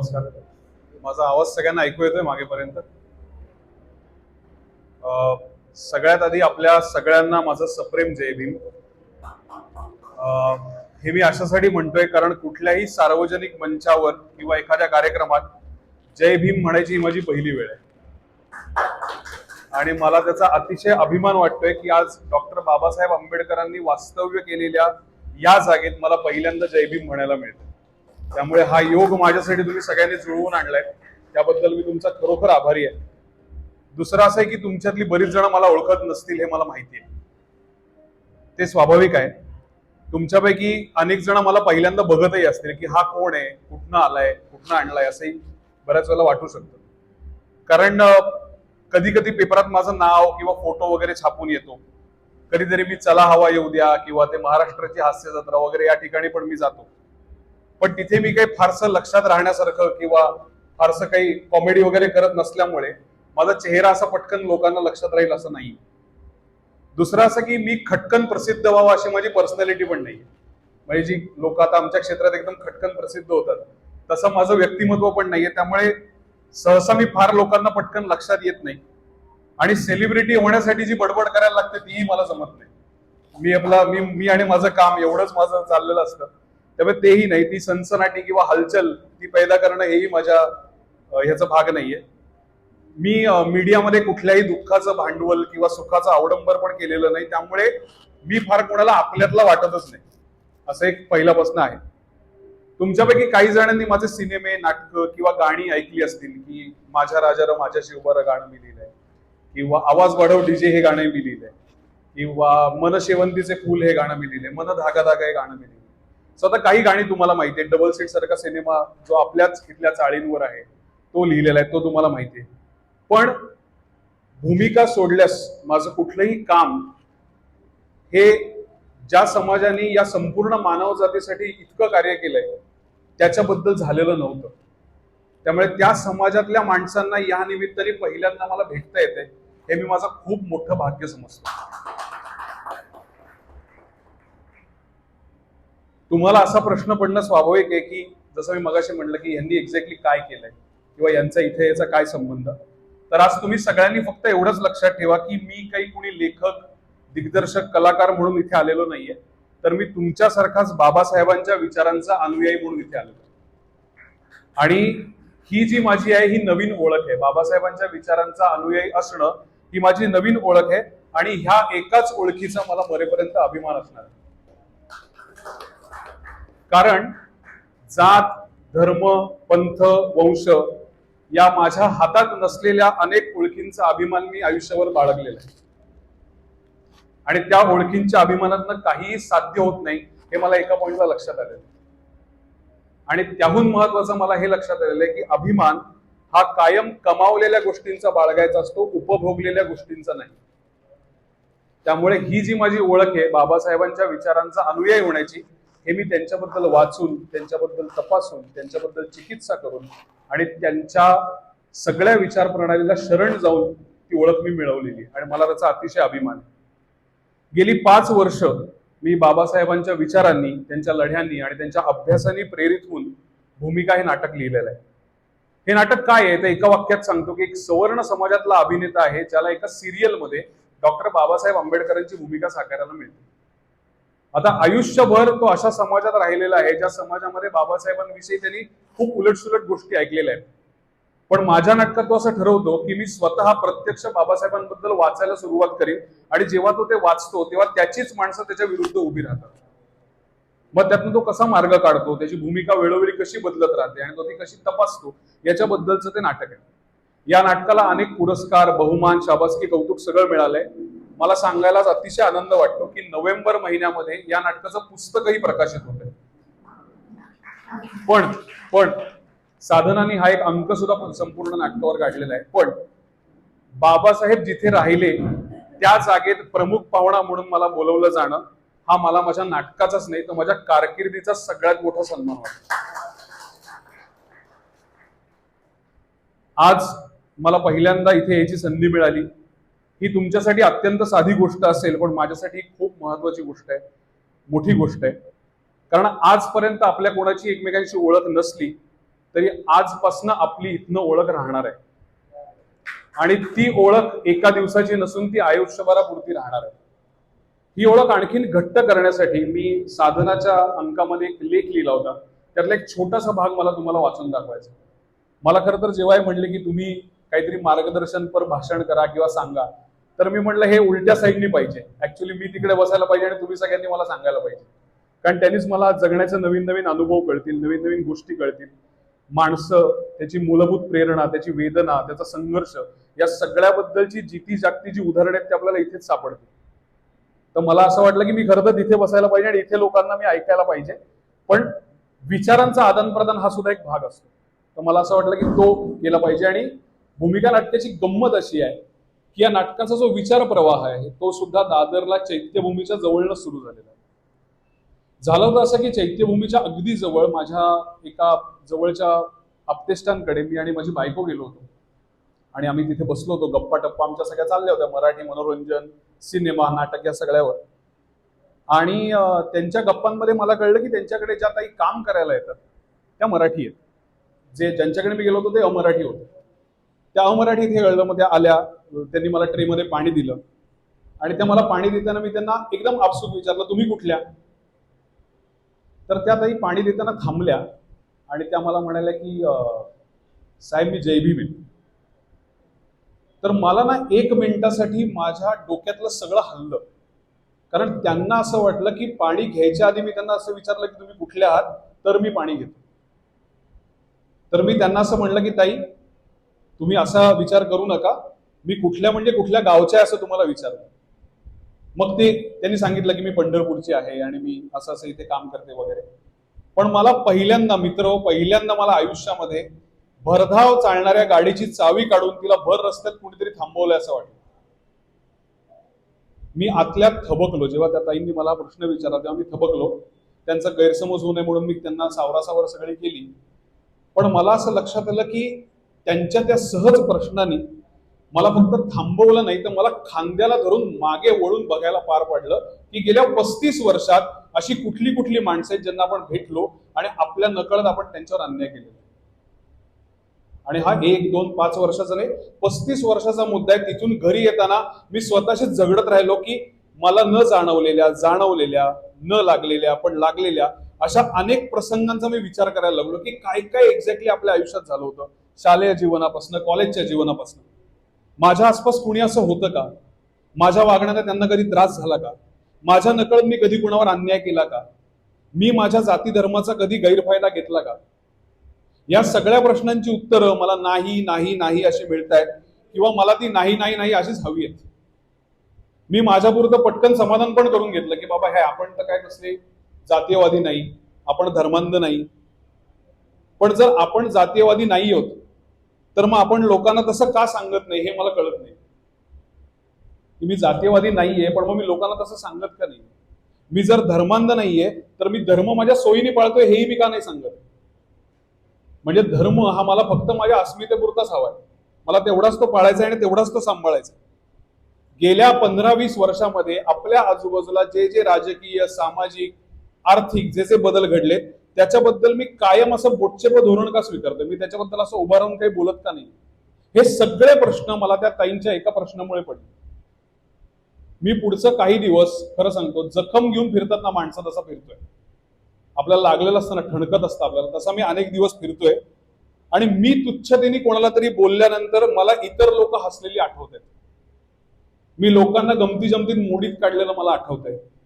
नमस्कार. माझा आवाज सगळ्यांना ऐकू येतोय मागेपर्यंत. अं, सगळ्यात आधी आपल्या सगळ्यांना माझं सप्रेम जय भीम. अं, हे मी अशासाठी म्हणतोय कारण कुठल्याही सार्वजनिक मंचावर किंवा एखाद्या कार्यक्रमात जय भीम म्हणायची ही माझी पहिली वेळ आहे. आणि मला त्याचा अतिशय अभिमान वाटतोय की आज डॉक्टर बाबासाहेब आंबेडकरांनी वास्तव्य केलेल्या या जागेत मला पहिल्यांदा जय भीम म्हणायला मिळतं त्यामुळे हा योग माझ्यासाठी तुम्ही सगळ्यांनी जुळवून आणलाय. त्याबद्दल मी तुमचा खरोखर आभारी आहे. दुसरं असं आहे की तुमच्यातली बरीच जण मला ओळखत नसतील हे मला माहिती आहे. ते स्वाभाविक आहे. तुमच्यापैकी अनेक जण मला पहिल्यांदा बघतही असतील की हा कोण आहे कुठनं आलाय कुठनं आणलाय असंही बऱ्याच वेळेला वाटू शकतं. कारण कधी कधी पेपरात माझं नाव किंवा फोटो वगैरे छापून येतो. कधीतरी मी चला हवा येऊ द्या किंवा ते महाराष्ट्राची हास्य जत्रा वगैरे या ठिकाणी पण मी जातो. पण तिथे मी काही फारसं लक्षात राहण्यासारखं किंवा फारसं काही कॉमेडी वगैरे करत नसल्यामुळे माझा चेहरा असा पटकन लोकांना लक्षात राहील असं नाही दुसरं असं की मी खटकन प्रसिद्ध व्हावं अशी माझी पर्सनॅलिटी पण नाही म्हणजे जी लोक आता आमच्या क्षेत्रात एकदम खटकन प्रसिद्ध होतात तसं माझं व्यक्तिमत्व पण नाहीये. त्यामुळे सहसा मी फार लोकांना पटकन लक्षात येत नाही. आणि सेलिब्रिटी होण्यासाठी जी बडबड करायला लागते तीही मला जमत नाही. मी आपला मी मी आणि माझं काम एवढंच माझं चाललेलं असतं. त्यामुळे तेही नाही. ती सनसनाटी किंवा हलचल ती पैदा करणं हेही माझ्या ह्याचा भाग नाहीये. मी मीडियामध्ये कुठल्याही दुःखाचं भांडवल किंवा सुखाचं अवडंबर पण केलेलं नाही. त्यामुळे मी फार कोणाला आपल्यातला वाटतच नाही. असं एक पहिल्यापासून आहे. तुमच्यापैकी काही जणांनी माझे सिनेमे नाटकं किंवा गाणी ऐकली असतील की माझ्या राजाला माझ्या शिवबारा गाणं मी लिहिलंय. किंवा आवाज वाढव डीजे हे गाणं मी लिहिलंय. किंवा मन शेवंतीचे फूल हे गाणं मी लिहिलंय. मन धागा धागा हे गाणं मी लिहिलंय. सो आता काही गाणी तुम्हाला माहिती आहे डबल सीट सारखा सिनेमा जो आपल्याच इथल्या चाळींवर आहे तो लिहिलेला आहे तो तुम्हाला माहिती आहे. पण भूमिका सोडल्यास माझं कुठलंही काम हे ज्या समाजाने या संपूर्ण मानव जातीसाठी इतकं कार्य केलंय त्याच्याबद्दल झालेलं नव्हतं. त्यामुळे त्या समाजातल्या माणसांना या निमित्ताने पहिल्यांदा मला भेटता येते हे मी माझं खूप मोठं भाग्य समजतो. तुम्हाला असा प्रश्न पडणं स्वाभाविक आहे की जसं मी मगाशी म्हटलं की यांनी एक्झॅक्टली काय केलंय? किंवा यांचा इथे याचा काय संबंध? तर आज तुम्ही सगळ्यांनी फक्त एवढंच लक्षात ठेवा की मी काही कुणी लेखक दिग्दर्शक कलाकार म्हणून इथे आलेलो नाहीये. तर मी तुमच्यासारखाच बाबासाहेबांच्या विचारांचा अनुयायी म्हणून इथे आलेलो आणि ही जी माझी आहे ही नवीन ओळख आहे. बाबासाहेबांच्या विचारांचा अनुयायी असणं ही माझी नवीन ओळख आहे आणि ह्या एकाच ओळखीचा मला मरेपर्यंत अभिमान असणार आहे. कारण जात धर्म पंथ वंश या माझ्या हातात नसलेल्या अनेक ओळखींचा अभिमान मी आयुष्यावर बाळगलेला आहे. आणि त्या ओळखींच्या अभिमानातनं काहीही साध्य होत नाही हे मला एका पॉइंटला लक्षात आलेलं आणि त्याहून महत्वाचं मला हे लक्षात आलेलं आहे की अभिमान हा कायम कमावलेल्या गोष्टींचा बाळगायचा असतो उपभोगलेल्या गोष्टींचा नाही. त्यामुळे ही जी माझी ओळख आहे बाबासाहेबांच्या विचारांचा अनुयायी होण्याची हे मी त्यांच्याबद्दल वाचून त्यांच्याबद्दल तपासून त्यांच्याबद्दल चिकित्सा करून आणि त्यांच्या सगळ्या विचार प्रणालीला शरण जाऊन ती ओळख मी मिळवलेली आणि मला त्याचा अतिशय अभिमान गेली पाच वर्ष मी बाबासाहेबांच्या विचारांनी त्यांच्या लढ्यांनी आणि त्यांच्या अभ्यासाने प्रेरित होऊन भूमिका हे नाटक लिहिलेलं आहे. हे नाटक काय आहे? तर एका वाक्यात सांगतो की एक सवर्ण समाजातला अभिनेता आहे ज्याला एका सिरियलमध्ये डॉक्टर बाबासाहेब आंबेडकरांची भूमिका साकारायला मिळते. आता आयुष्यभर तो अशा समाजात राहिलेला आहे ज्या समाजामध्ये बाबासाहेबांविषयी त्यांनी खूप उलटसुलट गोष्टी ऐकलेल्या आहेत. पण माझ्या नाटकात तो असं ठरवतो की मी स्वतः प्रत्यक्ष बाबासाहेबांबद्दल वाचायला सुरुवात करीन आणि जेव्हा तो ते वाचतो तेव्हा त्याचीच माणसं त्याच्या विरुद्ध उभी राहतात. मग त्यातून तो कसा मार्ग काढतो त्याची भूमिका वेळोवेळी कशी बदलत राहते आणि तो ती कशी तपासतो याच्याबद्दलचं ते नाटक आहे. या नाटकाला अनेक पुरस्कार बहुमान शाबासकी कौतुक सगळं मिळालंय. मला सांगायलाच अतिशय आनंद वाटतो की नोव्हेंबर महिन्यामध्ये या नाटकाचं पुस्तकही प्रकाशित होत पण पण साधनाने हा एक अंक सुद्धा संपूर्ण नाटकावर काढलेला आहे. पण बाबासाहेब जिथे राहिले त्या जागेत प्रमुख पाहुणा म्हणून मला बोलवलं जाणं हा मला माझ्या नाटकाचाच नाही तर माझ्या कारकिर्दीचा सगळ्यात मोठा सन्मान वाटतो. आज मला पहिल्यांदा इथे यायची संधी मिळाली. ही तुमच्यासाठी अत्यंत साधी गोष्ट असेल पण माझ्यासाठी खूप महत्वाची गोष्ट आहे. मोठी गोष्ट आहे. कारण आजपर्यंत आपल्या कोणाची एकमेकांशी ओळख नसली तरी आजपासनं आपली इथनं ओळख राहणार आहे. आणि ती ओळख एका दिवसाची नसून ती आयुष्यभरापुरती राहणार आहे. ही ओळख आणखीन घट्ट करण्यासाठी मी साधनाच्या अंकामध्ये एक लेख लिहिला होता. त्यातला एक छोटासा भाग मला तुम्हाला वाचून दाखवायचा. मला खरं तर जेव्हाही म्हणले की तुम्ही काहीतरी मार्गदर्शनपर भाषण करा किंवा सांगा तर मी म्हटलं हे उलट्या साईडनी पाहिजे. ऍक्च्युली मी तिकडे बसायला पाहिजे आणि तुम्ही सगळ्यांनी मला सांगायला पाहिजे. कारण त्यांनीच मला जगण्याचे नवीन नवीन अनुभव कळतील नवीन नवीन गोष्टी कळतील. माणसं त्याची मूलभूत प्रेरणा त्याची वेदना त्याचा संघर्ष या सगळ्याबद्दलची जिती जागती जी उदाहरणं आहेत ती आपल्याला इथेच सापडतील. तर मला असं वाटलं की मी खरं तर तिथे बसायला पाहिजे आणि इथे लोकांना मी ऐकायला पाहिजे. पण विचारांचा आदान प्रदान हा सुद्धा एक भाग असतो. तर मला असं वाटलं की तो केला पाहिजे आणि भूमिका नाट्याची गंमत अशी आहे. की या नाटकाचा जो विचार प्रवाह आहे तो सुद्धा दादरला चैत्यभूमीच्या जवळनं सुरू झालेला आहे. झालं होतं असं की चैत्यभूमीच्या अगदी जवळ माझ्या एका जवळच्या आप्तेष्टांकडे मी आणि माझी बायको गेलो होतो. आणि आम्ही तिथे बसलो होतो गप्पा टप्पा आमच्या सगळ्या चालल्या होत्या मराठी मनोरंजन सिनेमा नाटक या सगळ्यावर. आणि त्यांच्या गप्पांमध्ये मला कळलं की त्यांच्याकडे ज्या काही काम करायला येतात त्या मराठी आहेत. जे ज्यांच्याकडे मी गेलो होतो ते अमराठी होते. त्या अमराठी इथे कळलं मग त्या आल्या त्यांनी मला ट्रेमध्ये पाणी दिलं. आणि त्या मला पाणी देताना मी त्यांना एकदम आपसूक विचारलं तुम्ही कुठल्या? तर त्या ताई पाणी देताना थांबल्या आणि त्या मला म्हणाल्या की साहेब मी जयभीम आहे. तर मला ना एक मिनिटासाठी माझ्या डोक्यातलं सगळं हल्लं. कारण त्यांना असं वाटलं की पाणी घ्यायच्या आधी मी त्यांना असं विचारलं की तुम्ही कुठल्या आहात? तर मी पाणी घेतो. तर मी त्यांना असं म्हणलं की ताई तुम्ही असा विचार करू नका. मी कुठल्या म्हणजे कुठल्या गावच्या आहे असं तुम्हाला विचारलं मग ते त्यांनी सांगितलं की मी पंढरपूरची आहे आणि मी असं असं इथे काम करते वगैरे. पण मला पहिल्यांदा मित्र हो, पहिल्यांदा मला आयुष्यामध्ये भरधाव चालणाऱ्या गाडीची चावी काढून तिला भर रस्त्यात कुणीतरी थांबवलंय असं वाटलं मी आतल्यात थबकलो. जेव्हा त्या ताईंनी मला प्रश्न विचारला तेव्हा मी थबकलो. त्यांचा गैरसमज होऊ नये म्हणून मी त्यांना सावरासावर सगळी केली. पण मला असं लक्षात आलं की त्यांच्या त्या सहज प्रश्नांनी मला फक्त थांबवलं नाही तर मला खांद्याला धरून मागे वळून बघायला पार पडलं की गेल्या पस्तीस वर्षात अशी कुठली कुठली माणसं आहेत ज्यांना आपण भेटलो आणि आपल्या नकळत आपण त्यांच्यावर अन्याय केलेला आणि हा एक दोन पाच वर्षाचा नाही पस्तीस वर्षाचा मुद्दा आहे. तिथून घरी येताना मी स्वतःशी झगडत राहिलो की मला न जाणवलेल्या जाणवलेल्या न लागलेल्या पण लागलेल्या अशा अनेक प्रसंगांचा मी विचार करायला लागलो की काय काय एक्झॅक्टली आपल्या आयुष्यात झालं होतं. शालेय जीवनापासून कॉलेजच्या जीवनापासून. माझ्या आसपास कुणी असं होतं का? माझ्या वागण्याचा त्यांना कधी त्रास झाला का? माझ्या नकळत मी कधी कुणावर अन्याय केला का? मी माझ्या जाती धर्माचा कधी गैरफायदा घेतला का? या सगळ्या प्रश्नांची उत्तरं मला नाही नाही नाही अशी मिळत आहेत किंवा मला ती नाही नाही नाही अशीच हवी आहेत. मी माझ्यापुरतं पटकन समाधान पण करून घेतलं की बाबा हे आपण तर काय कसले जातीयवादी नाही आपण धर्मांध नाही. पण जर आपण जातीयवादी नाही आहोत तर मग आपण लोकांना तसं का सांगत नाही हे मला कळत नाही. की मी जातीयवादी नाहीये पण मग मी लोकांना तसं सांगत का नाही मी जर धर्मांध नाहीये तर मी धर्म माझ्या सोयीने पाळतोय हेही मी का नाही सांगत? म्हणजे धर्म हा मला फक्त माझ्या अस्मितेपुरताच हवाय. मला तेवढाच तो पाळायचा आहे आणि तेवढाच तो सांभाळायचा आहे. गेल्या पंधरा वीस वर्षामध्ये आपल्या आजूबाजूला जे जे राजकीय सामाजिक आर्थिक जे जे बदल घडले त्याच्याबद्दल मी कायम असं बोटचेप धोरण का स्वीकारतो मी त्याच्याबद्दल असं उभा राहून काही बोलत का नाही? हे सगळे प्रश्न मला त्या ताईंच्या एका प्रश्नामुळे पडले. मी पुढचं काही दिवस खरं सांगतो जखम घेऊन फिरतात ना माणसं तसा फिरतोय. आपल्याला लागलेलं असतं ना ठणकत असतं आपल्याला. तसा मी अनेक दिवस फिरतोय. आणि मी तुच्छतेने कोणाला तरी बोलल्यानंतर मला इतर लोक हसलेली आठवत आहेत. मी लोकांना गमती जमतीत मोडीत काढलेलं मला आठवत आहे.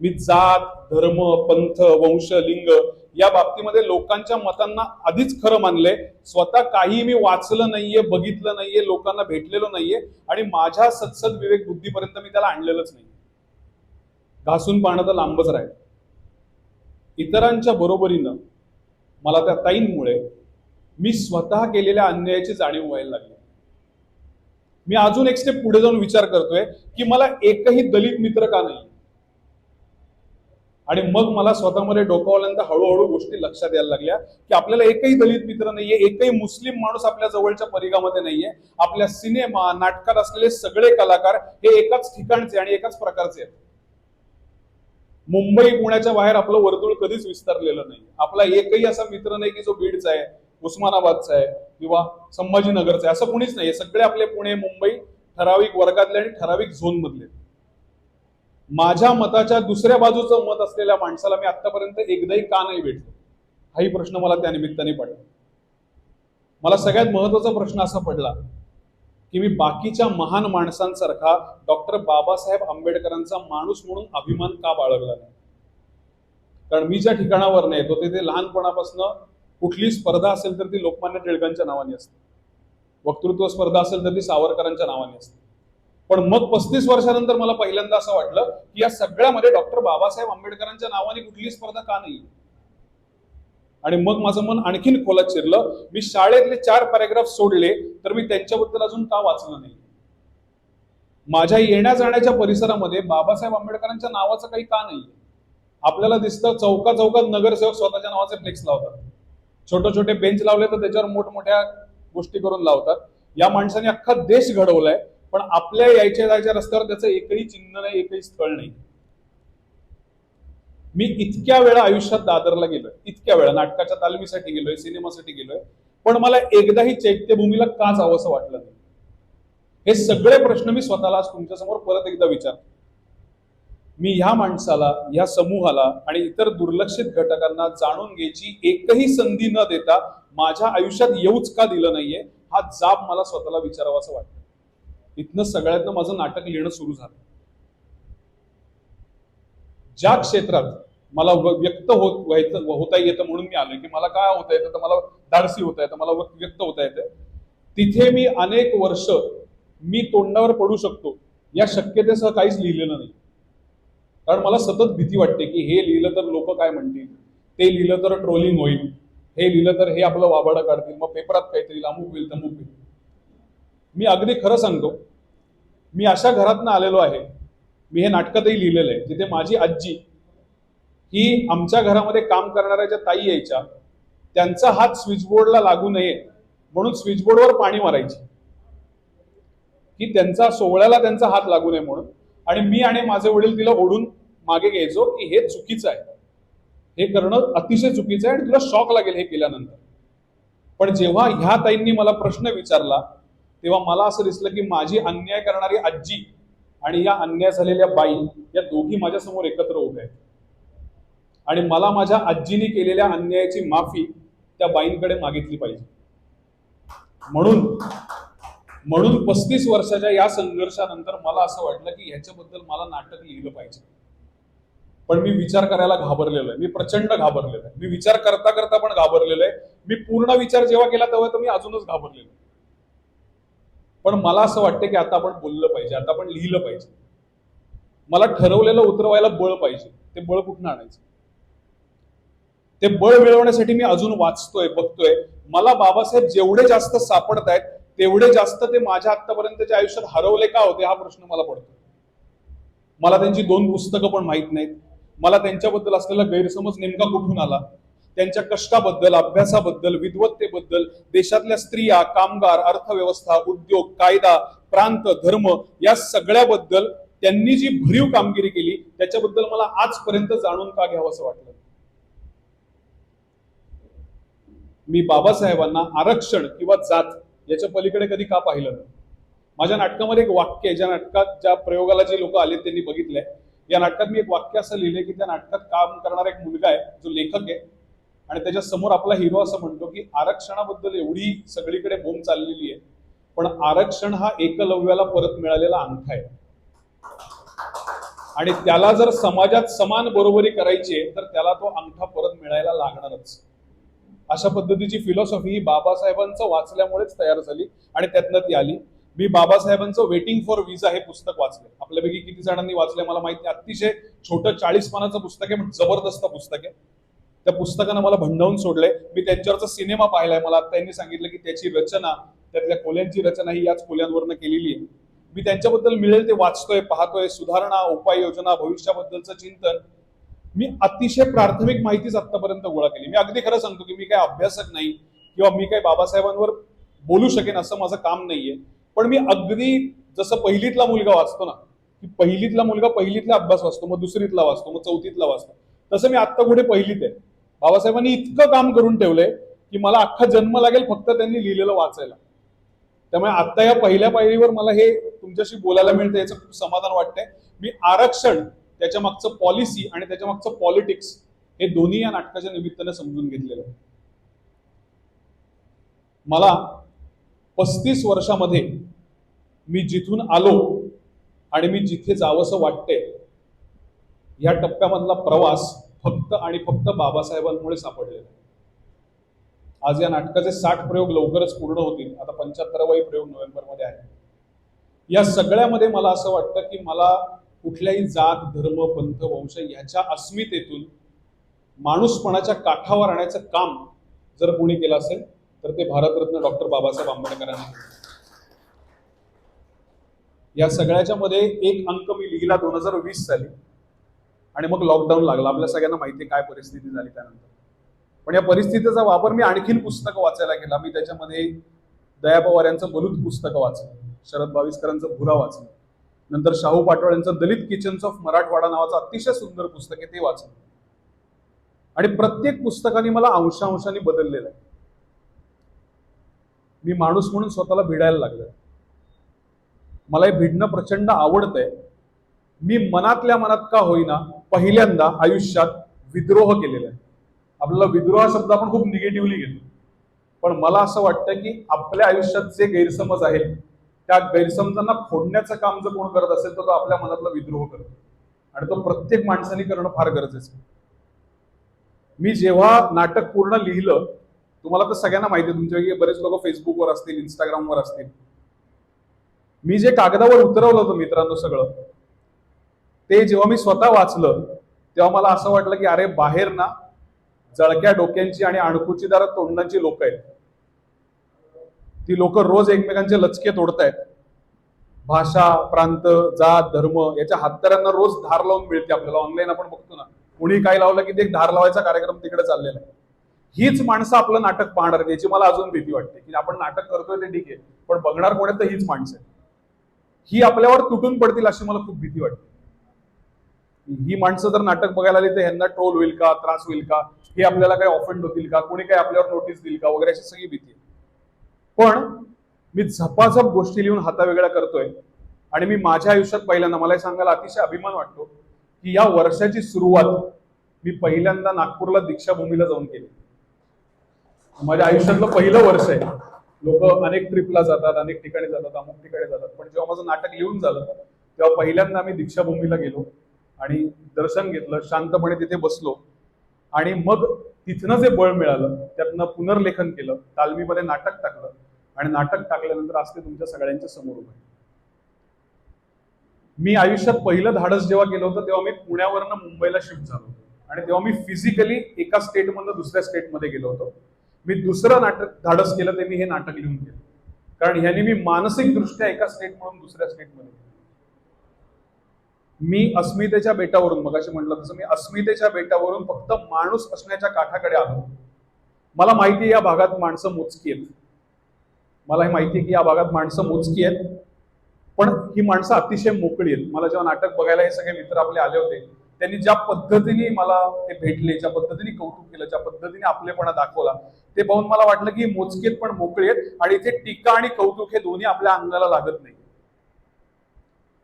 मी जात धर्म पंथ वंश लिंग या बाबतीमध्ये लोकांच्या मतांना आधीच खरं मानले. स्वतः काही मी वाचलं नाहीये बघितलं नाहीये लोकांना भेटलेलो नाहीये आणि माझ्या सत्सद विवेक बुद्धीपर्यंत मी त्याला आणलेलंच नाही. घासून पाहणं तर लांबच राहील. इतरांच्या बरोबरीनं मला त्या ताईंमुळे मी स्वतः केलेल्या अन्यायाची जाणीव व्हायला लागली. मी अजून एक स्टेप पुढे जाऊन विचार करतोय की मला एकही दलित मित्र का नाही आणि मग मला स्वतःमध्ये डोकावल्यानंतर हळूहळू गोष्टी लक्षात यायला लागल्या की आपल्याला एकही दलित मित्र नाहीये एकही मुस्लिम माणूस आपल्या जवळच्या परिघामध्ये नाहीये. आपल्या सिनेमा नाटकात असलेले सगळे कलाकार हे एकाच ठिकाणचे आणि एकाच प्रकारचे आहेत. मुंबई पुण्याच्या बाहेर आपलं वर्तुळ कधीच विस्तारलेलं नाही आपला एकही असा मित्र नाही की जो बीडचा आहे उस्मानाबादचा आहे किंवा संभाजीनगरचा आहे. असं कुणीच नाही सगळे आपले पुणे मुंबई ठराविक वर्गातले आणि ठराविक झोन मधले माझ्या मताच्या दुसऱ्या बाजूचं मत असलेल्या माणसाला मी आतापर्यंत एकदाही का नाही भेटलो? हाही प्रश्न मला त्या निमित्ताने पडला. मला सगळ्यात महत्त्वाचा प्रश्न असा पडला की मी बाकीच्या महान माणसांसारखा डॉक्टर बाबासाहेब आंबेडकरांचा माणूस म्हणून अभिमान का बाळगला नाही? कारण मी ज्या ठिकाणावर नाही येतो तिथे लहानपणापासून कुठली स्पर्धा असेल तर ती लोकमान्य टिळकांच्या नावाने असते. वक्तृत्व स्पर्धा असेल तर ती सावरकरांच्या नावाने असते. पण मग पस्तीस वर्षानंतर मला पहिल्यांदा असं वाटलं की या सगळ्यामध्ये डॉक्टर बाबासाहेब आंबेडकरांच्या नावाने कुठली स्पर्धा का नाही? आणि मग माझं मन आणखीन खोलात शिरलं. मी शाळेतले चार पॅरेग्राफ सोडले तर मी त्यांच्याबद्दल अजून का वाचलं नाही? माझ्या येण्या जाण्याच्या परिसरामध्ये बाबासाहेब आंबेडकरांच्या नावाचं काही का नाही? आपल्याला दिसतं चौका चौकात नगरसेवक स्वतःच्या नावाचे फ्लेक्स लावतात. छोटे छोटे बेंच लावले तर त्याच्यावर मोठमोठ्या गोष्टी करून लावतात. या माणसाने अख्खा देश घडवलाय. पण आपल्या यायच्या जायच्या रस्त्यावर त्याचं एकही चिन्ह नाही एकही स्थळ नाही. मी इतक्या वेळा आयुष्यात दादरला गेलोय इतक्या वेळा नाटकाच्या तालमीसाठी गेलोय सिनेमासाठी गेलोय पण मला एकदाही चैत्यभूमीला का जावं असं वाटलं नाही? हे सगळे प्रश्न मी स्वतःला आज तुमच्यासमोर परत एकदा विचार मी ह्या माणसाला ह्या समूहाला आणि इतर दुर्लक्षित घटकांना जाणून घ्यायची एकही संधी न देता माझ्या आयुष्यात येऊच का दिलं नाहीये हा जाब मला स्वतःला विचारावा असं वाटतं. इथनं सगळ्यातनं माझं नाटक लिहिणं सुरू झालं. ज्या क्षेत्रात मला व्यक्त होत व्हायचं होता येतं म्हणून मी आलोय की मला काय होता येतं तर मला धाडसी होता येतं मला व्यक्त व्यक्त होता येतं तिथे मी अनेक वर्ष मी तोंडावर पडू शकतो या शक्यतेसह काहीच लिहिलेलं नाही. कारण मला सतत भीती वाटते की हे लिहिलं तर लोक काय म्हणतील? ते लिहिलं तर ट्रोलिंग होईल. हे लिहिलं तर हे आपलं वाबाडं काढतील. मग पेपरात काहीतरी अमुक होईल तमुक होईल. मी अगदी खरं सांगतो. मी अशा घरातनं आलेलो आहे. मी हे नाटकातही लिहिलेलं आहे. जिथे माझी आजी ही आमच्या घरामध्ये काम करणाऱ्या ज्या ताई यायच्या त्यांचा हात स्विचबोर्डला लागू नये म्हणून स्विचबोर्डवर पाणी मारायची. की त्यांचा सोहळ्याला त्यांचा हात लागू नये म्हणून. आणि मी आणि माझे वडील तिला ओढून मागे घ्यायचो की हे चुकीचं आहे. हे करणं अतिशय चुकीचं आहे आणि तुला शॉक लागेल हे केल्यानंतर. पण जेव्हा ह्या ताईंनी मला प्रश्न विचारला तेव्हा मला असं दिसलं की माझी अन्याय करणारी आजी आणि या अन्याय झालेल्या बाई या दोघी माझ्यासमोर एकत्र उभ्या आहेत. आणि मला माझ्या आजीने केलेल्या अन्यायाची माफी त्या बाईंकडे मागितली पाहिजे. म्हणून म्हणून पस्तीस वर्षाच्या या संघर्षानंतर मला असं वाटलं की ह्याच्याबद्दल मला नाटक लिहिलं पाहिजे. पण मी विचार करायला घाबरलेलो आहे. मी प्रचंड घाबरलेलो आहे. मी विचार करता करता पण घाबरलेलो आहे. मी पूर्ण विचार जेव्हा केला तेव्हा तर मी अजूनच घाबरलेलो आहे. पण मला असं वाटतं की आता आपण बोललं पाहिजे आता आपण लिहिलं पाहिजे. मला ठरवलेलं उतरवायला बळ पाहिजे. ते बळ कुठून आणायचं? ते बळ मिळवण्यासाठी मी अजून वाचतोय बघतोय. मला बाबासाहेब जेवढे जास्त सापडत आहेत तेवढे जास्त ते माझ्या आत्तापर्यंतच्या आयुष्यात हरवले का होते हा प्रश्न मला पडतो. मला त्यांची दोन पुस्तकं पण माहीत नाहीत. मला त्यांच्याबद्दल असलेला गैरसमज नेमका कुठून आला? त्यांच्या कष्टाबद्दल अभ्यासाबद्दल विद्वत्तेबद्दल देशातल्या स्त्रिया कामगार अर्थव्यवस्था उद्योग कायदा प्रांत धर्म या सगळ्याबद्दल त्यांनी जी भरीव कामगिरी केली त्याच्याबद्दल मला आजपर्यंत जाणून का घ्यावं असं वाटलं? मी बाबासाहेबांना आरक्षण किंवा जात याच्या पलीकडे कधी का पाहिलं नाही. माझ्या नाटकामध्ये एक वाक्य आहे ज्या नाटकात ज्या प्रयोगाला जे लोक आले त्यांनी बघितलंय. या नाटकात मी एक वाक्य असं लिहिलंय की त्या नाटकात काम करणारा एक मुलगा आहे जो लेखक आहे. आणि त्याच्यासमोर आपला हिरो असं म्हणतो की आरक्षणाबद्दल एवढी सगळीकडे बोंब चाललेली आहे पण आरक्षण हा एकलव्याला परत मिळालेला अंगठा आहे. आणि त्याला जर समाजात समान बरोबरी करायची आहे तर त्याला तो अंगठा परत मिळायला लागणारच. अशा पद्धतीची फिलॉसॉफी ही बाबासाहेबांचं वाचल्यामुळेच तयार झाली आणि त्यातनं ती आली. मी बाबासाहेबांचं वेटिंग फॉर विजा हे पुस्तक वाचले आपल्यापैकी किती जणांनी वाचले मला माहिती नाही. अतिशय छोटं चाळीस पानाचं पुस्तक आहे पण जबरदस्त पुस्तक आहे. त्या पुस्तकानं मला भंडावून सोडलंय. मी त्यांच्यावरचा सिनेमा पाहिलाय. मला आता त्यांनी सांगितलं की त्याची रचना त्यातल्या खोल्यांची रचना ही याच खोल्यांवरनं केलेली आहे. मी त्यांच्याबद्दल मिळेल ते वाचतोय पाहतोय. सुधारणा उपाययोजना भविष्याबद्दलचं चिंतन. मी अतिशय प्राथमिक माहितीच आतापर्यंत गोळा केली. मी अगदी खरं सांगतो की मी काय अभ्यासक नाही किंवा मी काही बाबासाहेबांवर बोलू शकेन असं माझं काम नाहीये. पण मी अगदी जसं पहिलीतला मुलगा वाचतो ना की पहिलीतला मुलगा पहिलीतला अभ्यास वाचतो मग दुसरीतला वाचतो मग चौथीतला वाचतो. तसं मी आत्ता पुढे पहिलीत आहे. बाबासाहेबांनी इतकं काम करून ठेवलंय की मला अख्खा जन्म लागेल फक्त त्यांनी लिहिलेलं वाचायला. त्यामुळे आता या पहिल्या पायरीवर मला हे तुमच्याशी बोलायला मिळतं याचं खूप समाधान वाटतंय. मी आरक्षण त्याच्या मागचं पॉलिसी आणि त्याच्या मागचं पॉलिटिक्स हे दोन्ही या नाटकाच्या निमित्तानं समजून घेतलेलं आहे. मला पस्तीस वर्षामध्ये मी जिथून आलो आणि मी जिथे जावंसं वाटते या टप्प्यामधला प्रवास फक्त आणि फक्त बाबासाहेबांमुळे सापडलेलं आहे. आज या नाटकाचे साठ प्रयोग लवकरच पूर्ण होतील. आता पंच्याहत्तरावाही प्रयोग नोव्हेंबरमध्ये आहे. या सगळ्यामध्ये मला असं वाटतं की मला कुठल्याही जात धर्म पंथ वंश ह्याच्या अस्मितेतून माणूसपणाच्या काठावर आणायचं काम जर कोणी केलं असेल तर ते भारतरत्न डॉक्टर बाबासाहेब आंबेडकरांनी या सगळ्याच्या मध्ये एक अंक मी लिहिला दोन हजार वीस साली. आणि मग लॉकडाऊन लागला. आपल्या सगळ्यांना माहिती आहे काय परिस्थिती झाली त्यानंतर. पण या परिस्थितीचा वापर मी आणखीन पुस्तकं वाचायला केला मी त्याच्यामध्ये दया पवार यांचं बलूत पुस्तकं वाचलं. शरद बाविस्करांचं भुरा वाचलं. नंतर शाहू पाटोळ यांचं दलित किचन्स ऑफ मराठवाडा नावाचं अतिशय सुंदर पुस्तक आहे ते वाचलं. आणि प्रत्येक पुस्तकाने मला अंशांशाने बदललेलं आहे. मी माणूस म्हणून स्वतःला भिडायला लागलोय. मला हे भिडणं प्रचंड आवडतंय. मी मनातल्या मनात का होईना पहिल्यांदा आयुष्यात विद्रोह केलेला आहे. आपल्याला विद्रोह हा शब्द आपण खूप निगेटिव्हली घेतो. पण मला असं वाटतं की आपल्या आयुष्यात जे गैरसमज आहेत त्या गैरसमजांना फोडण्याचं काम जर कोण करत असेल तर तो आपल्या मनातला विद्रोह करतो. आणि तो प्रत्येक माणसाने करणं फार गरजेचं आहे. मी जेव्हा नाटक पूर्ण लिहिलं तुम्हाला तर सगळ्यांना माहिती आहे तुमच्यापैकी बरेच लोक फेसबुकवर असतील इंस्टाग्रामवर असतील. मी जे कागदावर उतरवलं होतं मित्रांनो सगळं ते जेव्हा मी स्वतः वाचलं तेव्हा मला असं वाटलं की अरे बाहेर ना जळक्या डोक्यांची आणि अणकुचीदार तोंडांची लोक आहेत. ती लोक रोज एकमेकांचे लचके तोडतायत. भाषा प्रांत जात धर्म याच्या हत्यारांना रोज धार लावून मिळते आपल्याला. ऑनलाईन आपण बघतो ना कुणी काय लावलं की ते एक धार लावायचा कार्यक्रम तिकडे चाललेला आहे. हीच माणसं आपलं नाटक पाहणार आहेत याची मला अजून भीती वाटते की आपण नाटक करतोय ते ठीक आहे पण बघणार कोण आहे तर हीच माणसं आहे ही आपल्यावर तुटून पडतील अशी मला खूप भीती वाटते. ही माणसं जर नाटक बघायला आली तर ह्यांना ट्रोल होईल का त्रास होईल का? हे आपल्याला काही ऑफेंड होतील का? कोणी काही आपल्यावर नोटीस देईल का? वगैरे अशी सगळी भीती पण मी झपाझप गोष्टी लिहून हातावेगळ्या करतोय. आणि मी माझ्या आयुष्यात पहिल्यांदा मला हे सांगायला अतिशय अभिमान वाटतो की या वर्षाची सुरुवात मी पहिल्यांदा नागपूरला दीक्षाभूमीला जाऊन केली. माझ्या आयुष्यातलं पहिलं वर्ष आहे. लोक अनेक ट्रिपला जातात अनेक ठिकाणी जातात अमुक ठिकाणी जातात. पण जेव्हा माझं नाटक लिहून झालं तेव्हा पहिल्यांदा आम्ही दीक्षाभूमीला गेलो. आणि दर्शन घेतलं शांतपणे तिथे बसलो. आणि मग तिथनं जे बळ मिळालं त्यातनं पुनर्लेखन केलं तालमीमध्ये नाटक टाकलं. आणि नाटक टाकल्यानंतर आज ते तुमच्या सगळ्यांच्या समोर उभे मी आयुष्यात पहिलं धाडस जेव्हा केलं होतं तेव्हा मी पुण्यावरनं मुंबईला शिफ्ट झालो होतो. आणि तेव्हा मी फिजिकली एका स्टेटमधनं दुसऱ्या स्टेटमध्ये गेलो होतो. मी दुसरं नाटक धाडस केलं ते मी हे नाटक लिहून केलं. कारण ह्याने मी मानसिक दृष्ट्या एका स्टेट म्हणून दुसऱ्या स्टेटमध्ये गेलो. मी अस्मितेच्या बेटावरून मगाशी म्हटलं तसं मी अस्मितेच्या बेटावरून फक्त माणूस असण्याच्या काठाकडे आलो. मला माहिती आहे या भागात माणसं मोजकी आहेत. मला हे माहिती आहे की या भागात माणसं मोजकी आहेत. पण ही माणसं अतिशय मोकळी आहेत. मला जेव्हा नाटक बघायला हे सगळे मित्र आपले आले होते त्यांनी ज्या पद्धतीने मला ते भेटले ज्या पद्धतीने कौतुक केलं ज्या पद्धतीने आपलेपणा दाखवला ते पाहून मला वाटलं की मोजकी आहेत पण मोकळी आहेत. आणि इथे टीका आणि कौतुक हे दोन्ही आपल्या अंगाला लागत नाही.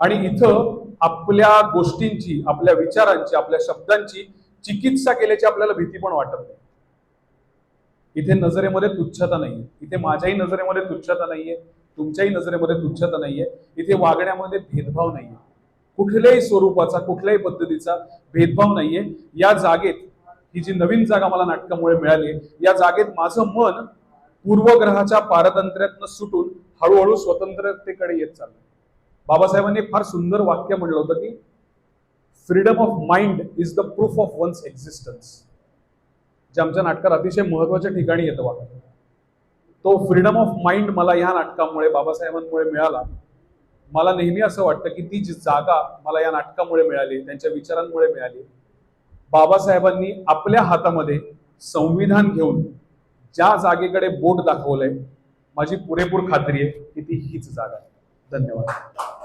आणि इथं आपल्या गोष्टींची आपल्या विचारांची आपल्या शब्दांची चिकित्सा केल्याची आपल्याला भीती पण वाटत नाही. इथे नजरेमध्ये तुच्छता नाहीये. इथे माझ्याही नजरेमध्ये तुच्छता नाहीये. तुमच्याही नजरेमध्ये तुच्छता नाहीये. इथे वागण्यामध्ये भेदभाव नाहीये. कुठल्याही स्वरूपाचा कुठल्याही पद्धतीचा भेदभाव नाहीये. या जागेत ही जी नवीन जागा मला नाटकामुळे मिळाली या जागेत माझं मन पूर्वग्रहाच्या पारतंत्र्यातनं सुटून हळूहळू स्वतंत्रतेकडे येत चाललं बाबासाहेबांनी फार सुंदर वाक्य म्हणलं होतं की freedom of mind is the proof of one's existence जे आमच्या नाटकात अतिशय महत्त्वाच्या ठिकाणी येतं वाक्य तो फ्रीडम ऑफ माइंड मला या नाटकामुळे बाबासाहेबांमुळे मिळाला. मला नेहमी असं वाटतं की ती जी जागा मला या नाटकामुळे मिळाली त्यांच्या विचारांमुळे मिळाली बाबासाहेबांनी आपल्या हातामध्ये संविधान घेऊन ज्या जागेकडे बोट दाखवलंय माझी पुरेपूर खात्री आहे की ती हीच जागा आहे. धन्यवाद.